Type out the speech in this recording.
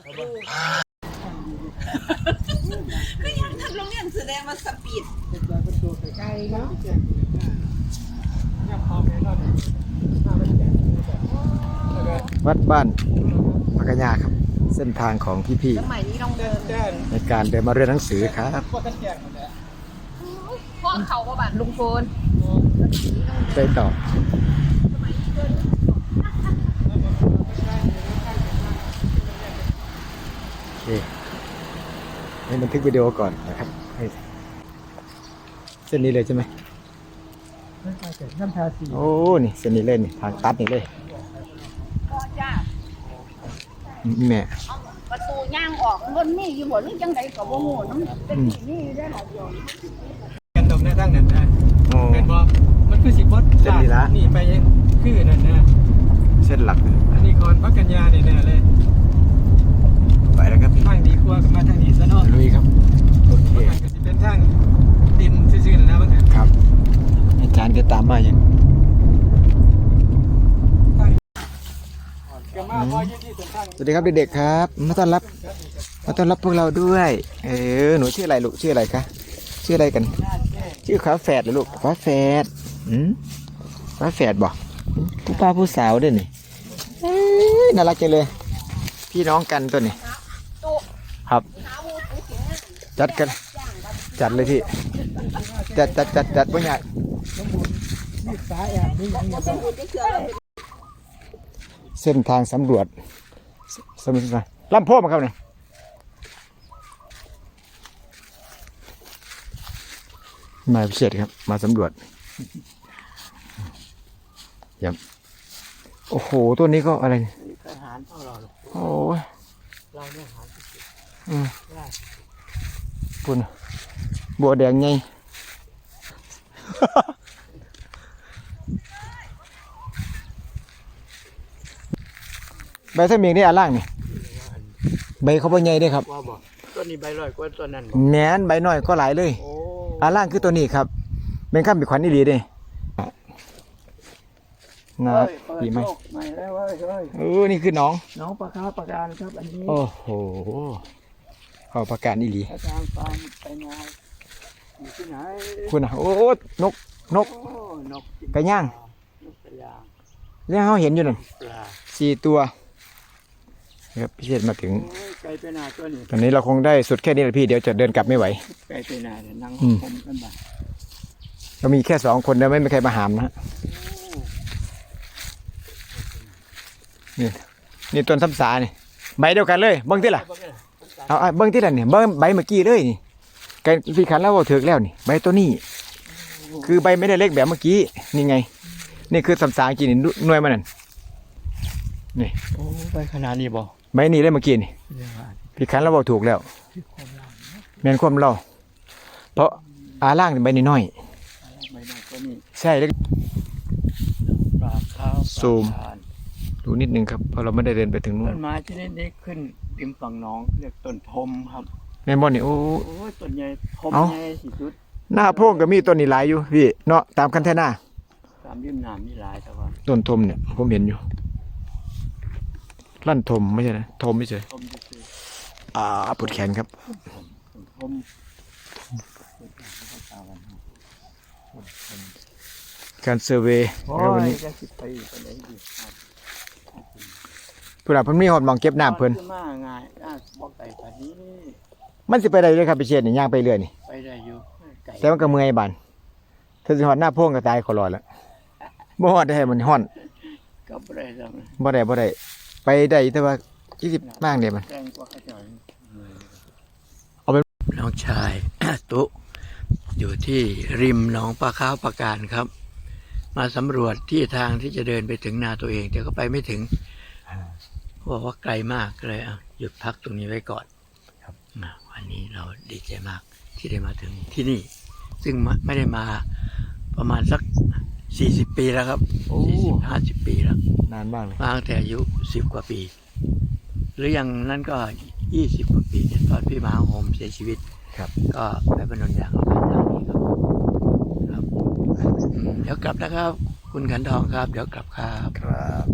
ตว์ดูก็ยังทำโรงเรียนแสดงมาสปีดเป็นตัวเป็นตัวไกลๆเนาะเนี่ยพอไปแล้วเนี่ยถ้ามันแก่แล้วก็วัดบ้านปากกยาครับ เส้นทางของพี่สมัยนี้ต้องเดินแจ้งๆในการเดินมาเรียนหนังสือครับก็ท่านแจ้งหมดแล้วพ่อเขาประบาทลุงโฟนไปต่อโอเคให้ บันทึกวิดีโอก่อนนะครับให้เส้นนี้เลยใช่ไหมไม่ใช่แต่น้ำทาสีโอ้ นี่เส้นนี้เลยนี่ทางตัดนี่เลยพ่อจ้าแม่เอาประตูย่างออกมันมีอยู่บ่หรือจังไดก็บ่ฮู้น้ำเป็นที่นี่ได้หลายอย่างกันตรงหน้าตั้งนั่นนะโอ้เป็นบอมันคือสิบวัดเส้นนี้ละนี่ไปคือนั่นนะเส้นหลัก อันนี้คอนพักกัญญาเนี่ยแน่เลย ไปแล้วครับ ทางดีกว่ากับมาทางนี้ซะเนาะ ลุยครับโอเค มันก็จะเป็นทางดินซื่อๆนะบางอัน ครับอาจารย์ก็ตามมาอย่าง ก็มาพอยืดที่เป็นทาง สวัสดีครับเด็กๆครับมาต้อนรับมาต้อนรับพวกเราด้วย เออหนูชื่ออะไรลูกชื่ออะไรคะชื่ออะไรกัน ชื่อขาแฝดเหรอลูกขาแฝดอืมขาแฝดบอกผู้ป้าผู้สาวด้วยนี่เอ้ยน่ารักจังเลย พี่น้องกันตัวนี้ครับจัดกัน จัดเลยพี่จัดจัดจัดจัดว่าไงนี่สาย เส้นทางสำรวจสสำรวจลำโพงครับเนี่ยมาพิเศษครับ มาสำรวจยับโอ้โห ตัวนี้ก็อะไรเนี่ยทหารพ่อเราโอ้ยเราเนี่ยอาหารพิเศษอืมปุ่นบัวแดงไง ใบ ทะเมียงนี่อันล่างนี่ ใบเขาเป็นไงได้ครับว่าบอกต้นนี้ใบลอยกว่าต้นนั้นแหนนใบน้อยก็หลายเลย โอ้อันล่างคือตัวนี้ครับเป็นข้ามปีขวัญนี่ดีเด้นะดีไหมไม่แล้วเว้ยเฮ้ยเออนี่คือน้อง น้องปลาคาปลาการครับอันนี้โอ้โหเขาประกาศนี่ดีอาจารย์ฟานไปงานอยู่ที่ไหนคุณอะโอ้นก นก โอ้นกกินกระย่าง นกกระยางแล้วเขาเห็นอยู่นั่นปลาสี่ตัวนะ ครับพิเศษมาถึงโอ้ยไก่ไปนาตัวนี้ตอนนี้เราคงได้สุดแค่นี้แหละพี่เดี๋ยวจะเดินกลับไม่ไหว ไก่ไปนาเนี่ยนั่งอืมผมกันบ้างเรามีแค่สองคนแล้วไม่มีใครมาหามนะฮะนี่นี่ต้นซ้ำสานี่ใบเดียวกันเลยเบิ้งที่ล่ะเอาเอาเบิ้งที่ล่ะเนี่ยเบิ้งใบเมื่อกี้เลยนี่ไก่พี่ขันแล้วบอกถือแล้วนี่ใบตัวนี้ คือใบไม่ได้เล็กแบบเมื่อกี้นี่ไง นี่คือซ้ำสาจริงนี่หน่วยมันนั่นโอ้ไปขนาดนี้บ่ ใบนี้เลยเมื่อกี้นี่พี่ขันแล้วบอกถูกแล้วแม่นความเราเพราะอาล่างนี่ใบน้อยไม่ได้ตัวนี้ๆใช่แล้วปลาขาวปลาซูมทานดูนิดนึงครับเพราะเราไม่ได้เดินไปถึงนู่ต้นนไม้ชนิดนี้ขึ้นริมฝั่งหน้องเรียกต้นทมครับแม่นบอลนี่โอ้โอ้ยต้นใหญ่ทมเอ้าใหญ่สิสุดหน้าโพงก็มีต้นนี่หลายอยู่พี่เนาะตามคันแท่หน้าตามริมน้ำนี่หลายแต่ว่าต้นทมเนี่ยผมเห็นอยู่ ลั่นทมไม่ใช่นะทมไม่ใช่ทมจะคืออ่าปวดแขนครับต้นทมการเซอร์เวย์โอ้แล้ววันยนี้จะสิไปไปไหนดีครับเพื่อนผมมีหอดหมองเก็บน้ำเพิ่นขึ้มาง่ายน่าบอกไก่ปานนี้มันสิไปได้เลยครับพี่เชษนี่ย่างไปเรื่อยนี่ไปได้อยู่ไก่แต่มันก็เมื่อยบานถ้าสิหอดหน้าโพงก็ตายขอรอดแล้วบ่หอดได้มันฮ้อนก็บ่ได้แล้วนะบ่ได้บ่ได้ ไปได้แต่ว่า20มากเดียวมัน แรงกว่าเขาเจ้าเอาเป็นน้องชาย ตุอยู่ที่ริมหนองปลาข้าวปลาการครับ มาสำรวจที่ทางที่จะเดินไปถึงนาตัวเอง แต่ก็ไปไม่ถึงเขาบอกว่าไกลมากก็เลยอะหยุดพักตรงนี้ไว้ก่อนอะวันนี้เราดีใจมากที่ได้มาถึงที่นี่ ซึ่งไม่ไม่ได้มาประมาณสัก สี่สิบปีแล้วครับโอ้ สี่สิบห้าสิบปีแล้ว นานมากเลยมาตั้งแต่อายุสิบกว่าปี หรืออย่างนั้นก็ยี่สิบกว่าปีเนี่ยตอนพี่มหาโฮมเสียชีวิต ครับ ก็ไปบรรนอย่างเอาการอย่างนี้ครับครับอืมเดี๋ยวกลับนะครับ คุณขันทองครับ เดี๋ยวกลับครับ ครับ